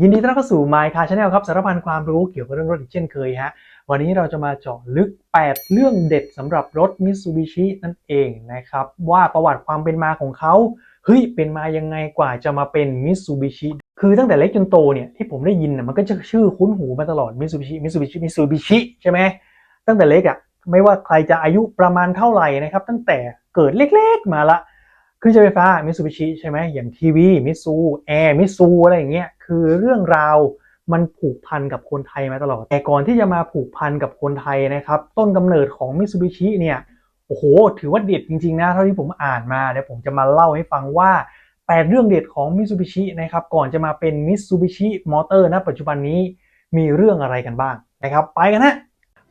ยินดีต้อนรับเข้าสู่ My Car Channel ครับสารพันความรู้เกี่ยวกับเรื่องรถอีกเช่นเคยฮะวันนี้เราจะมาเจาะลึก 8 เรื่องเด็ดสำหรับรถ Mitsubishi นั่นเองนะครับว่าประวัติความเป็นมาของเขาเฮ้ยเป็นมายังไงกว่าจะมาเป็น Mitsubishi คือตั้งแต่เล็กจนโตเนี่ยที่ผมได้ยินน่ะมันก็จะชื่อคุ้นหูมาตลอด Mitsubishi Mitsubishi Mitsubishi ใช่ไหมตั้งแต่เล็กอะไม่ว่าใครจะอายุประมาณเท่าไหร่นะครับตั้งแต่เกิดเล็กๆมาละ เครื่องใช้ไฟฟ้ามิ t ซูบิชิใช่ไหมอย่างทีวีมิซูแอร์มิซูอะไรอย่างเงี้ยคือเรื่องราวมันผูกพันกับคนไทยมาตลอด แต่ก่อนที่จะมาผูกพันกับคนไทยนะครับ ต้นกำเนิดของมิ t ซูบิชิเนี่ยโอ้โห ถือว่าเด็ดจริงๆนะเท่าที่ผมอ่านมาเดี๋ยวผมจะมาเล่าให้ฟังว่า8เรื่องเด็ดของมิ t ซูบิชินะครับก่อนจะมาเป็นมิ t ซูบิชิมอเตอร์ณปัจจุบันนี้มีเรื่องอะไรกันบ้างนะครับ ไปกันฮะ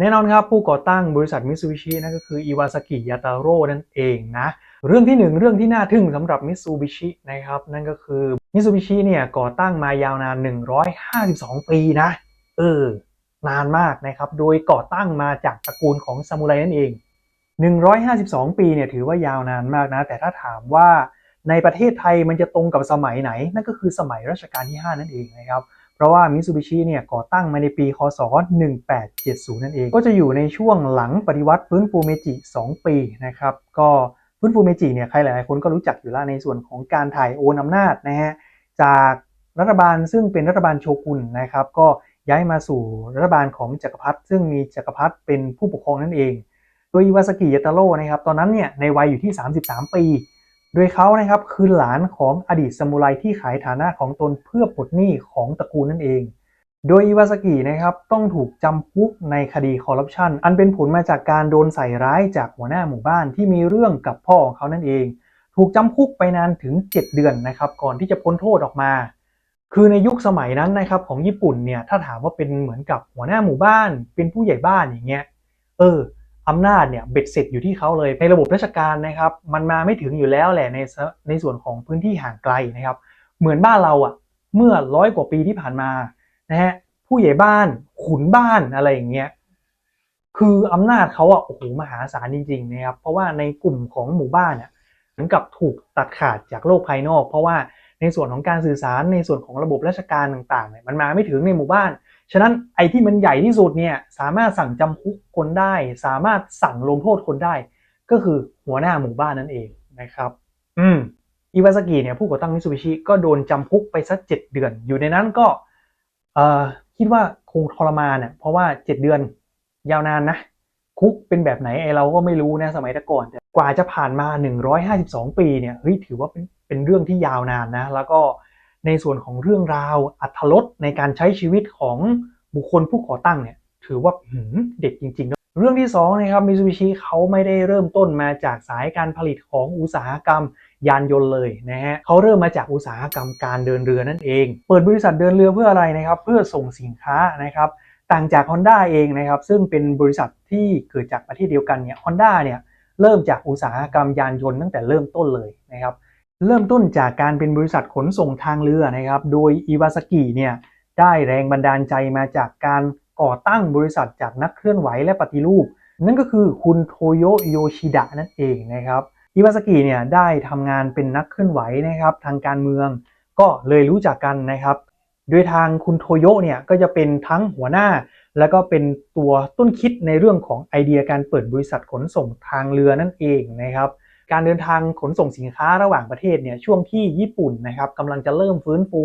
แน่นอนครับผู้ก่อตั้งบริษัทมิ t ซูบิชินั่นก็คืออิวาซากิยาตาโร่นั่นเองนะเรื่องที่หนึ่งเรื่องที่น่าทึ่งสำหรับมิ t ซูบิชินะครับนั่นก็คือมิ t ซูบิชิเนี่ยก่อตั้งมายาวนาน 152 ปีนะเออนานมากนะครับโดยก่อตั้งมาจากตระกูลของซามูไรนั่นเอง 152 ปีเนี่ยถือว่ายาวนานมากนะ แต่ถ้าถามว่าในประเทศไทยมันจะตรงกับสมัยไหน นั่นก็คือสมัยรัชกาลที่ 5 นั่นเองนะครับ เพราะว่ามิซูบิชิเนี่ยก่อตั้งมาในปี คศ 1870 นั่นเอง ก็จะอยู่ในช่วงหลังปฏิวัติฟื้นฟูเมจิ 2 ปีนะครับ ก็ฟื้นฟูเมจิเนี่ยใครหลายๆคนก็รู้จักอยู่แล้วในส่วนของการถ่ายโอนอำนาจนะฮะจากรัฐบาลซึ่งเป็นรัฐบาลโชกุนนะครับก็ย้ายมาสู่รัฐบาลของจักรพรรดิซึ่งมีจักรพรรดิเป็นผู้ปกครองนั่นเอง โดยอิวาสกิยาตาโร่นะครับตอนนั้นเนี่ยในวัยอยู่ที่ 33 ปี โดยเขานะครับคือหลานของอดีตซามูไรที่ขายฐานะของตนเพื่อปลดหนี้ของตระกูลนั่นเอง โดยอิวาสกินะครับต้องถูกจำคุกในคดีคอร์รัปชันอันเป็นผลมาจากการโดนใส่ร้ายจากหัวหน้าหมู่บ้านที่มีเรื่องกับพ่อของเขานั่นเอง ถูกจำคุกไปนานถึง 7 เดือนนะครับก่อนที่จะพ้นโทษออกมา คือในยุคสมัยนั้นนะครับของญี่ปุ่นเนี่ยถ้าถามว่าเป็นเหมือนกับหัวหน้าหมู่บ้าน เป็นผู้ใหญ่บ้านอย่างเงี้ยเออ อำนาจเนี่ยเบ็ดเสร็จอยู่ที่เขาเลยในระบบราชการนะครับ มันมาไม่ถึงอยู่แล้วแหละในในส่วนของพื้นที่ห่างไกลนะครับ เหมือนบ้านเราอะ่ะเมื่อร้อยกว่าปีที่ผ่านมานะฮะผู้ใหญ่บ้านขุนบ้านอะไรอย่างเงี้ยคืออำนาจเขาอะ่ะโอ้โหมหาศาลจริงๆนะครับ เพราะว่าในกลุ่มของหมู่บ้านเนี่ยเหมือนกับถูกตัดขาดจากโลกภายนอก เพราะว่าในส่วนของการสื่อสารในส่วนของระบบราชการต่างๆเนี่ยมันมาไม่ถึงในหมู่บ้าน ฉะนั้นไอ้ที่มันใหญ่ที่สุดเนี่ยสามารถสั่งจำคุกคนได้ สามารถสั่งลงโทษคนได้ ก็คือหัวหน้าหมู่บ้านนั่นเองนะครับ อืมอิวาสกิเนี่ยผู้ก่อตั้งมิ t ซูบิชิก็โดนจำคุกไปสักเจ็ดเดือน อยู่ในนั้นก็เอ่อคิดว่าคงทรมานเนี่ยเพราะว่าเจ็ดเดือนยาวนานนะ คุกเป็นแบบไหนไอเราก็ไม่รู้นะสมัยแต่ก่อนแต่กว่าจะผ่านมา 152 ปีเนี่ยเฮ้ยถือว่าเป็นเป็นเรื่องที่ยาวนานนะ แล้วก็ ในส่วนของเรื่องราวอัธรสในการใช้ชีวิตของบุคคลผู้ก่อตั้งเนี่ยถือว่าเด็ดจริงๆเรื่องที่2นะครับมิซูบิชิเขาไม่ได้เริ่มต้นมาจากสายการผลิตของอุตสาหกรรมยานยนต์เลยนะฮะเขาเริ่มมาจากอุตสาหกรรมการเดินเรือนั่นเอง เปิดบริษัทเดินเรือเพื่ออะไรนะครับเพื่อส่งสินค้านะครับต่างจาก Honda เองนะครับซึ่งเป็นบริษัทที่เกิดจากประเทศเดียวกันเนี่ย Honda เนี่ยเริ่มจากอุตสาหกรรมยานยนต์ตั้งแต่เริ่มต้นเลยนะครับ เริ่มต้นจากการเป็นบริษัทขนส่งทางเรือนะครับ โดยอิวาสกิเนี่ยได้แรงบันดาลใจมาจากการก่อตั้งบริษัทจากนักเคลื่อนไหวและปฏิรูป นั่นก็คือคุณโทโยโยชิดะนั่นเองนะครับอิวาสกิเนี่ยได้ทำงานเป็นนักเคลื่อนไหวนะครับทางการเมือง ก็เลยรู้จักกันนะครับ โดยทางคุณโทโยเนี่ยก็จะเป็นทั้งหัวหน้า แล้วก็เป็นตัวต้นคิดในเรื่องของไอเดียการเปิดบริษัทขนส่งทางเรือนั่นเองนะครับ การเดินทางขนส่งสินค้าระหว่างประเทศเนี่ยช่วงที่ญี่ปุ่นนะครับกำลังจะเริ่มฟื้นฟู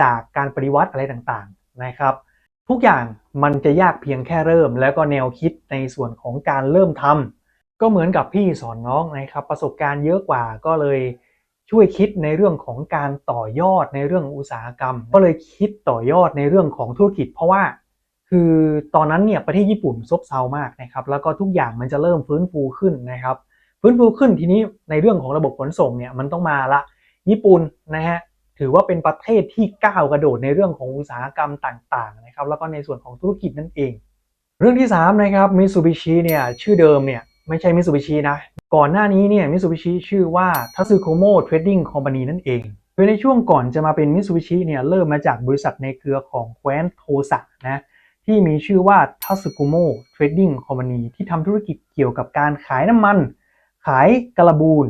จากการปฏิวัติอะไรต่างๆนะครับ ทุกอย่างมันจะยากเพียงแค่เริ่ม แล้วก็แนวคิดในส่วนของการเริ่มทำก็เหมือนกับพี่สอนน้องนะครับประสบการณ์เยอะกว่าก็เลยช่วยคิดในเรื่องของการต่อยอดในเรื่องอุตสาหกรรม ก็เลยคิดต่อยอดในเรื่องของธุรกิจ เพราะว่าคือตอนนั้นเนี่ยประเทศญี่ปุ่นซบเซามากนะครับแล้วก็ทุกอย่างมันจะเริ่มฟื้นฟูขึ้นนะครับ ฟื้นฟูขึ้นทีนี้ในเรื่องของระบบขนส่งเนี่ยมันต้องมาละ ญี่ปุ่นนะฮะถือว่าเป็นประเทศที่ก้าวกระโดดในเรื่องของอุตสาหกรรมต่างๆนะครับแล้วก็ในส่วนของธุรกิจนั่นเอง เรื่องที่3นะครับมิ t ซูบิชิเนี่ยชื่อเดิมเนี่ยไม่ใช่มิ t ซูบิชินะก่อนหน้านี้เนี่ยมิ t ซูบิชิชื่อว่าทัสึโคโมเทรดดิ้งคอมพานีนั่นเองโดยในช่วงก่อนจะมาเป็นมิ t ซูบิชิเนี่ยเริ่มมาจากบริษัทในเครือของแคว้นโทสะนะที่มีชื่อว่าทัสึโคโมเทรดดิ้งคอมพานีที่ทำธุรกิจเกี่ยวกับการขายน้ำมัน ขายกระบูน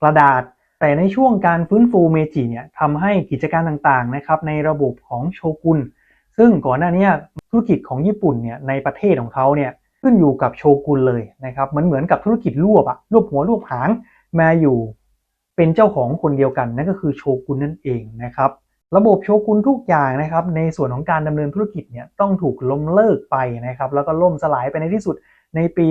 กระดาษ แต่ในช่วงการฟื้นฟูเมจิเนี่ยทำให้กิจการต่างๆนะครับในระบบของโชกุนซึ่งก่อนหน้านี้ธุรกิจของญี่ปุ่นเนี่ยในประเทศของเขาเนี่ยขึ้นอยู่กับโชกุนเลยนะครับมันเหมือนกับธุรกิจรวบอะรวบหัวรวบหางมาอยู่เป็นเจ้าของคนเดียวกันนั่นก็คือโชกุนนั่นเองนะครับระบบโชกุนทุกอย่างนะครับในส่วนของการดำเนินธุรกิจเนี่ยต้องถูกล้มเลิกไปนะครับแล้วก็ล่มสลายไปในที่สุด ในปี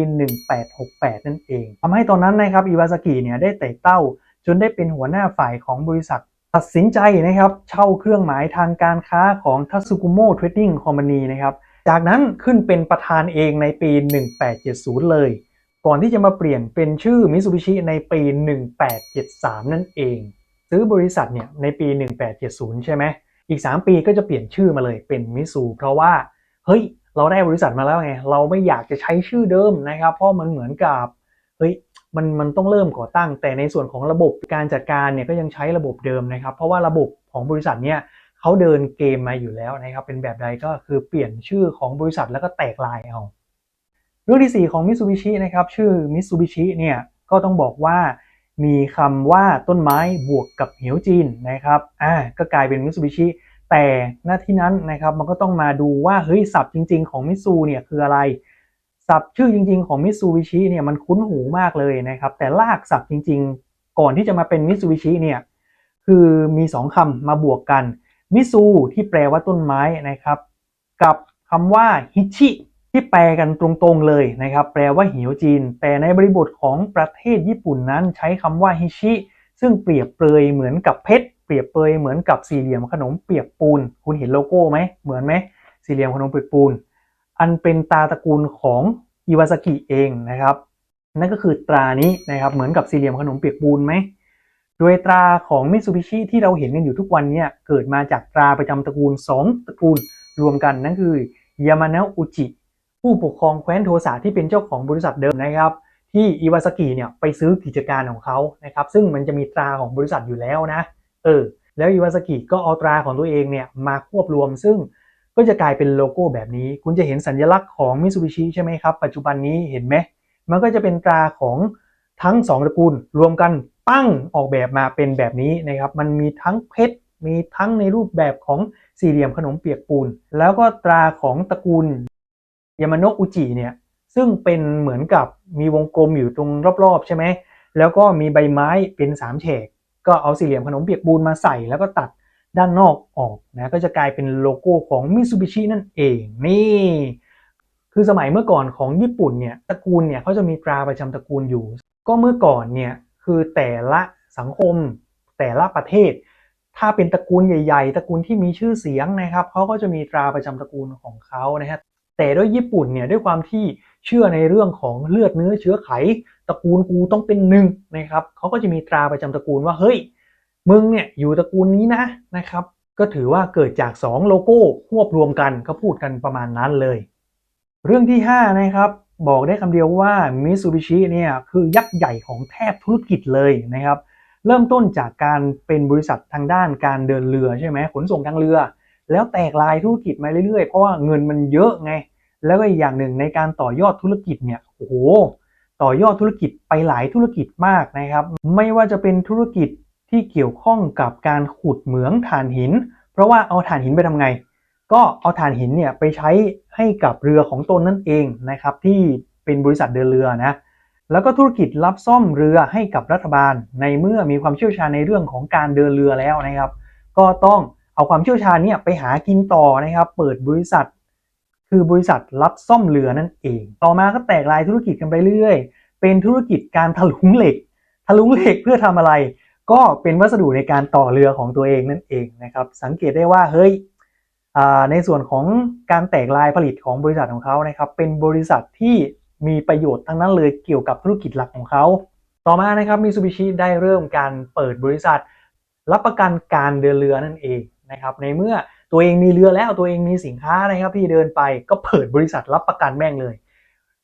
1868 นั่นเองทำให้ตอนนั้นนะครับอิวาซากิเนี่ยได้ไต่เต้า จนได้เป็นหัวหน้าฝ่ายของบริษัท ตัดสินใจนะครับเช่าเครื่องหมายทางการค้าของ Tatsukumo Trading Company นะครับจากนั้นขึ้นเป็นประธานเองในปี 1870 เลย ก่อนที่จะมาเปลี่ยนเป็นชื่อ Mitsubishi ในปี 1873 นั่นเอง ซื้อบริษัทเนี่ยในปี 1870 ใช่ไหมอีก 3 ปีก็จะเปลี่ยนชื่อมาเลยเป็นมิสูเพราะว่า เฮ้ย เราได้บริษัทมาแล้วไง เราไม่อยากจะใช้ชื่อเดิมนะครับ เพราะมันเหมือนกับเฮ้ยมันมันต้องเริ่มก่อตั้ง แต่ในส่วนของระบบการจัดการเนี่ยก็ยังใช้ระบบเดิมนะครับ เพราะว่าระบบของบริษัทเนี่ยเขาเดินเกมมาอยู่แล้วนะครับ เป็นแบบใดก็คือเปลี่ยนชื่อของบริษัทแล้วก็แตกลายเอาเรื่องที่ 4 ของมิ t ซูบิชินะครับ ชื่อมิ t ซูบิชิเนี่ยก็ต้องบอกว่ามีคำว่าต้นไม้บวกกับเหวจีนนะครับอ่าก็กลายเป็นมิ t ซูบิชิ แต่หน้าที่นั้นนะครับมันก็ต้องมาดูว่าเฮ้ยศัพท์จริง ๆ ของมิซูเนี่ยคืออะไรศัพท์ชื่อจริง ๆของมิ t ซูบิชิเนี่ยมันคุ้นหูมากเลยนะครับ แต่ลากศัพท์จริง ๆ ก่อนที่จะมาเป็นมิ t ซูบิชิเนี่ยคือมี 2คำมาบวกกันมิซูที่แปลว่าต้นไม้นะครับ กับคำว่าฮิชิที่แปลกันตรงๆเลยนะครับ แปลว่าหิวจีน แต่ในบริบทของประเทศญี่ปุ่นนั้นใช้คำว่าฮิชิซึ่งเปรียบเปรยเหมือนกับเพชร เปรียบเปยเหมือนกับสี่เหลี่ยมขนมเปียกปูน คุณเห็นโลโก้ไหมเหมือนไหมสี่เหลี่ยมขนมเปียกปูน อันเป็นตาตระกูลของอิวาซากิเองนะครับ นั่นก็คือตรานี้นะครับเหมือนกับสี่เหลี่ยมขนมเปียกปูนไหมโดยตราของมิ t ซูบิชิที่เราเห็นกันอยู่ทุกวันเนี่ยเกิดมาจากตราประจำตระกูล 2 ตระกูลรวมกันนั่นคือยามานะอุจิ ผู้ปกครองแคว้นโทสะที่เป็นเจ้าของบริษัทเดิมนะครับ ที่อิวาซากิเนี่ยไปซื้อกิจการของเขานะครับ ซึ่งมันจะมีตราของบริษัทอยู่แล้วนะ เออแล้วอิวาซากิก็เอาตราของตัวเองเนี่ยมาควบรวม ซึ่งก็จะกลายเป็นโลโก้แบบนี้ คุณจะเห็นสัญลักษณ์ของมิ t ซูบิชิใช่ไหมครับ ปัจจุบันนี้เห็นไหม มันก็จะเป็นตราของทั้ง2ตระกูล รวมกันปั้งออกแบบมาเป็นแบบนี้นะครับ มันมีทั้งเพชร มีทั้งในรูปแบบของสี่เหลี่ยมขนมเปียกปูน แล้วก็ตราของตระกูลยามาโนะอุจิเนี่ย ซึ่งเป็นเหมือนกับมีวงกลมอยู่ตรงรอบๆ ใช่ไหม แล้วก็มีใบไม้เป็นสามแฉก ก็เอาสี่เหลี่ยมขนมเปียกปูนมาใส่แล้วก็ตัดด้านนอกออกนะก็จะกลายเป็นโลโก้ของมิ t ซูบิชินั่นเองนี่คือสมัยเมื่อก่อนของญี่ปุ่นเนี่ยตระกูลเนี่ยเขาจะมีตราประจำตระกูลอยู่ ก็เมื่อก่อนเนี่ยคือแต่ละสังคมแต่ละประเทศ ถ้าเป็นตระกูลใหญ่ ๆ ตระกูลที่มีชื่อเสียงนะครับเขาก็จะมีตราประจำตระกูลของเขานะฮะแต่ด้วยญี่ปุ่นเนี่ยด้วยความที่ เชื่อในเรื่องของเลือดเนื้อเชื้อไข ตระกูลกูต้องเป็นหนึ่งนะครับเขาก็จะมีตราประจำตระกูลว่าเฮ้ยมึงเนี่ยอยู่ตระกูลนี้นะนะครับ ก็ถือว่าเกิดจาก 2 โลโก้ควบรวมกันเขาพูดกันประมาณนั้นเลย เรื่องที่ 5 นะครับบอกได้คำเดียวว่า Mitsubishi เนี่ยคือยักษ์ใหญ่ของแทบธุรกิจเลยนะครับ เริ่มต้นจากการเป็นบริษัททางด้านการเดินเรือใช่ไหมขนส่งทางเรือ แล้วแตกลายธุรกิจมาเรื่อยๆ เพราะว่าเงินมันเยอะไง แล้วก็อีกอย่างหนึ่งในการต่อยอดธุรกิจเนี่ยโอ้โหต่อยอดธุรกิจไปหลายธุรกิจมากนะครับ ไม่ว่าจะเป็นธุรกิจที่เกี่ยวข้องกับการขุดเหมืองถ่านหิน เพราะว่าเอาถ่านหินไปทำไง ก็เอาถ่านหินเนี่ยไปใช้ให้กับเรือของตนนั่นเองนะครับ ที่เป็นบริษัทเดินเรือนะแล้วก็ธุรกิจรับซ่อมเรือให้กับรัฐบาล ในเมื่อมีความเชี่ยวชาญในเรื่องของการเดินเรือแล้วนะครับ ก็ต้องเอาความเชี่ยวชาญเนี่ยไปหากินต่อนะครับ เปิดบริษัท คือบริษัทรับซ่อมเรือนั่นเอง ต่อมาก็แตกลายธุรกิจกันไปเรื่อย เป็นธุรกิจการถลุงเหล็ก ถลุงเหล็กเพื่อทำอะไร ก็เป็นวัสดุในการต่อเรือของตัวเองนั่นเองนะครับ สังเกตได้ว่าเฮ้ยในส่วนของการแตกลายผลิตของบริษัทของเขานะครับ เป็นบริษัทที่มีประโยชน์ทั้งนั้นเลยเกี่ยวกับธุรกิจหลักของเขา ต่อมานะครับมิซูบิชิได้เริ่มการเปิดบริษัท รับประกันการเดินเรือนั่นเองนะครับ ในเมื่อ ตัวเองมีเรือแล้วตัวเองมีสินค้านะครับที่เดินไปก็เปิดบริษัทรับประกันแม่งเลย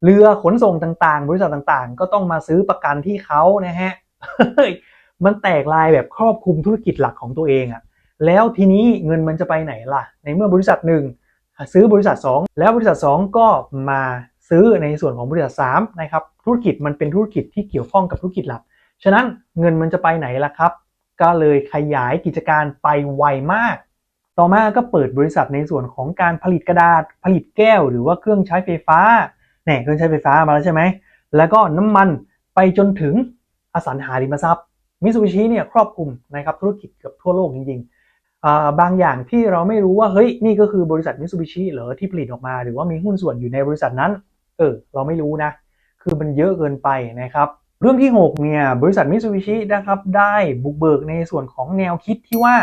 เรือขนส่งต่างๆ บริษัทต่างๆ ก็ต้องมาซื้อประกันที่เขานะฮะเฮ้ยมันแตกลายแบบครอบคลุมธุรกิจหลักของตัวเองอะแล้วทีนี้เงินมันจะไปไหนล่ะ ในเมื่อบริษัทหนึ่งซื้อบริษัท 2 แล้วบริษัท 2 ก็มาซื้อในส่วนของบริษัท3นะครับธุรกิจมันเป็นธุรกิจที่เกี่ยวข้องกับธุรกิจหลัก ฉะนั้นเงินมันจะไปไหนล่ะครับ ก็เลยขยายกิจการไปไวมาก ต่อมาก็เปิดบริษัทในส่วนของการผลิตกระดาษ ผลิตแก้ว หรือว่าเครื่องใช้ไฟฟ้าเนี่ยเครื่องใช้ไฟฟ้ามาแล้วใช่ไหม แล้วก็น้ำมันไปจนถึงอสังหาริมทรัพย์มิซูบิชิเนี่ยครอบคลุมนะครับธุรกิจเกือบทั่วโลกจริงๆ บางอย่างที่เราไม่รู้ว่าเฮ้ยนี่ก็คือบริษัทมิซูบิชิเหรอที่ผลิตออกมา หรือว่ามีหุ้นส่วนอยู่ในบริษัทนั้น เออเราไม่รู้นะ คือมันเยอะเกินไปนะครับเรื่องที่ 6 เนี่ย บริษัทมิ t ูบิชินะครับได้บุกเบิกในส่วนของแนวคิดที่ว่า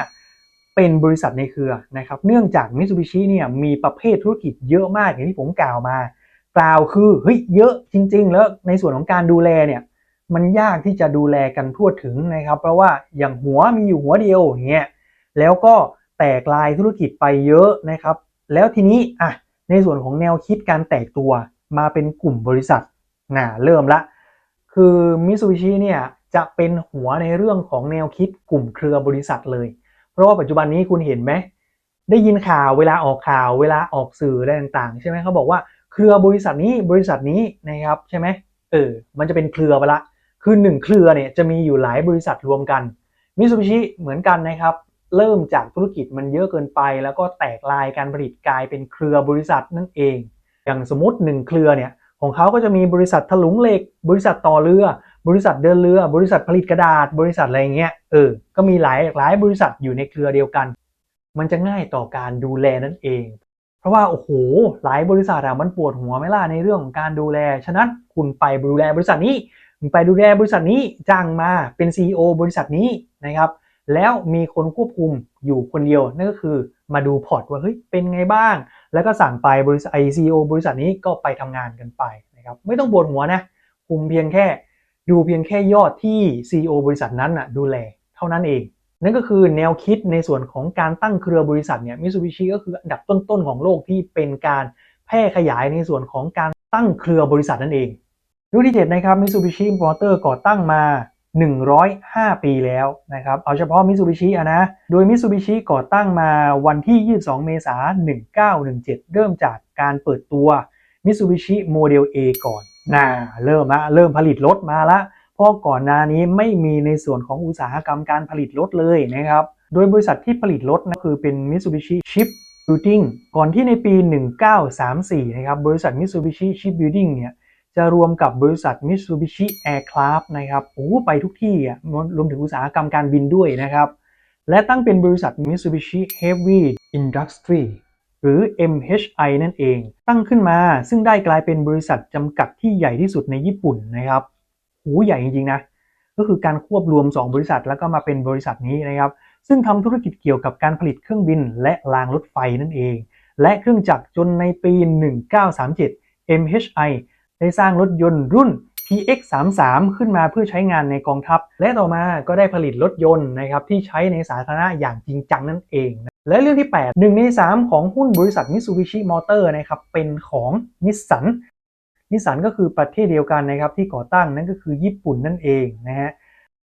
เป็นบริษัทในเครือนะครับ เนื่องจากมิ t ูบิชิเนี่ยมีประเภทธุรกิจเยอะมากอย่างที่ผมกล่าวมา กล่าวคือเฮ้ยเยอะจริง ๆ แล้วในส่วนของการดูแลเนี่ยมันยากที่จะดูแลกันทั่วถึงนะครับ เพราะว่าอย่างหัวมีอยู่หัวเดียวอย่างเงี้ยแล้วก็แตกลายธุรกิจไปเยอะนะครับ แล้วทีนี้อะในส่วนของแนวคิดการแตกตัวมาเป็นกลุ่มบริษัทน่ะเริ่มละ คือมิ t ูบิชิเนี่ยจะเป็นหัวในเรื่องของแนวคิดกลุ่มเครือบริษัทเลย เพราะว่าปัจจุบันนี้คุณเห็นไหมได้ยินข่าวเวลาออกข่าวเวลาออกสื่ออะไรต่างๆ ใช่ไหมเขาบอกว่าเครือบริษัทนี้บริษัทนี้นะครับใช่ไหมเออมันจะเป็นเครือไปละคือหนึ่งเครือเนี่ยจะมีอยู่หลายบริษัทรวมกันมิ t ูบิชิเหมือนกันนะครับเริ่มจากธุรกิจมันเยอะเกินไป แล้วก็แตกลายการผลิตกลายเป็นเครือบริษัทนั่นเอง อย่างสมมติหนึ่งเครือเนี่ยของเขาก็จะมีบริษัทถลุงเหล็ก บริษัทต่อเรือ บริษัทเดินเรือ บริษัทผลิตกระดาษ บริษัทอะไรเงี้ย เออ ก็มีหลายหลายบริษัทอยู่ในเครือเดียวกัน มันจะง่ายต่อการดูแลนั่นเอง เพราะว่าโอ้โห หลายบริษัทอะมันปวดหัวไหม่ล่ะในเรื่องของการดูแล ฉะนั้นคุณไปดูแลบริษัทนี้ไปดูแลบริษัทนี้จ้างมาเป็น CEO บริษัทนี้นะครับ แล้วมีคนควบคุมอยู่คนเดียวนั่นก็คือมาดูพอร์ตว่าเฮ้ยเป็นไงบ้าง แล้วก็สั่งไปบริษัท ICO บริษัทนี้ก็ไปทำงานกันไปนะครับ ไม่ต้องปวดหัวนะคุมเพียงแค่ ดูเพียงแค่ยอดที่ CEO บริษัทนั้นนะดูแลเท่านั้นเอง นั่นก็คือแนวคิดในส่วนของการตั้งเครือบริษัทเนี่ยมิ t ูบิชิก็คืออันดับต้นๆของโลกที่เป็นการแพร่ขยายในส่วนของการตั้งเครือบริษัทนั่นเองรูปที่7นะครับมิ t ูบิชิมอเตอร์ก่อตั้งมา 105 ปีแล้วนะครับ เอาเฉพาะมิ t ูบิชิอะนะ โดยมิ t ูบิชิก่อตั้งมาวันที่ 22 เมษายน 1917 เริ่มจากการเปิดตัว Mitsubishi Model A ก่อน น่าเริ่มละเริ่มผลิตรถมาละเพราะก่อนหน้านี้ไม่มีในส่วนของอุตสาหกรรมการผลิตรถเลยนะครับ โดยบริษัทที่ผลิตรถนะคือเป็น Mitsubishi Shipbuilding ก่อนที่ในปี 1934 นะครับ บริษัท Mitsubishi Shipbuilding เนี่ยจะรวมกับบริษัท Mitsubishi Aircraft นะครับโอ้ไปทุกที่อะรวมถึงอุตสาหกรรมการบินด้วยนะครับ และตั้งเป็นบริษัท Mitsubishi Heavy Industry หรือ MHI นั่นเอง ตั้งขึ้นมาซึ่งได้กลายเป็นบริษัทจำกัดที่ใหญ่ที่สุดในญี่ปุ่นนะครับหูใหญ่จริงๆนะก็คือการควบรวม 2 บริษัทแล้วก็มาเป็นบริษัทนี้นะครับซึ่งทำธุรกิจเกี่ยวกับการผลิตเครื่องบิน และรางรถไฟนั่นเอง และเครื่องจักรจนในปี 1937 MHI ได้สร้างรถยนต์รุ่น PX33 ขึ้นมาเพื่อใช้งานในกองทัพ และต่อมาก็ได้ผลิตรถยนต์นะครับที่ใช้ในสาธารณะอย่างจริงจังนั่นเอง และเรื่องที่ 8 1 ใน 3 ของหุ้นบริษัท Mitsubishi Motor นะครับเป็นของนิสสันนิสสันก็คือประเทศเดียวกันนะครับที่ก่อตั้งนั่นก็คือญี่ปุ่นนั่นเองนะฮะ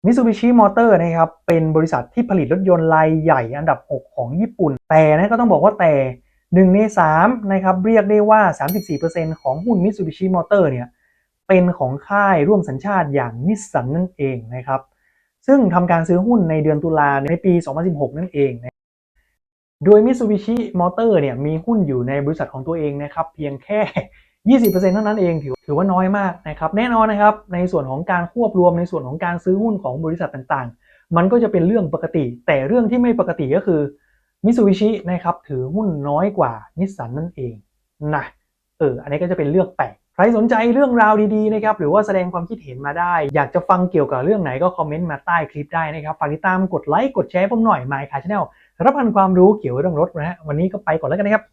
Mitsubishi Motor นะครับเป็นบริษัทที่ผลิตรถยนต์รายใหญ่อันดับ 6 ของญี่ปุ่น แต่นะก็ต้องบอกว่าแต่ 1 ใน3นะครับเรียกได้ว่า 34%ของหุ้น Mitsubishi Motor เนี่ยเป็นของค่ายร่วมสัญชาติอย่างนิสสันนั่นเองนะครับซึ่งทำการซื้อหุ้นในเดือนตุลาในปี 2016 นั่นเองนะ โดย Mitsubishi Motor เนี่ยมีหุ้นอยู่ในบริษัทของตัวเองนะครับเพียงแค่ 20%เท่านั้นเองถือถือว่าน้อยมากนะครับแน่นอนนะครับในส่วนของการควบรวมในส่วนของการซื้อหุ้นของบริษัทต่างๆ มันก็จะเป็นเรื่องปกติ แต่เรื่องที่ไม่ปกติก็คือ Mitsubishi นะครับถือหุ้นน้อยกว่านิสสันนั่นเองนะเอออันนี้ก็จะเป็นเรื่องแปลกใครสนใจเรื่องราวดีๆนะครับหรือว่าแสดงความคิดเห็นมาได้ อยากจะฟังเกี่ยวกับเรื่องไหนก็คอมเมนต์มาใต้คลิปได้นะครับฝากติดตามกดไลค์กดแชร์ผมหน่อย My Car Channel สา รับพันความรู้เกี่ยวกับเรื่องรถนะฮะวันนี้ก็ไปก่อนแล้วกันนะครับ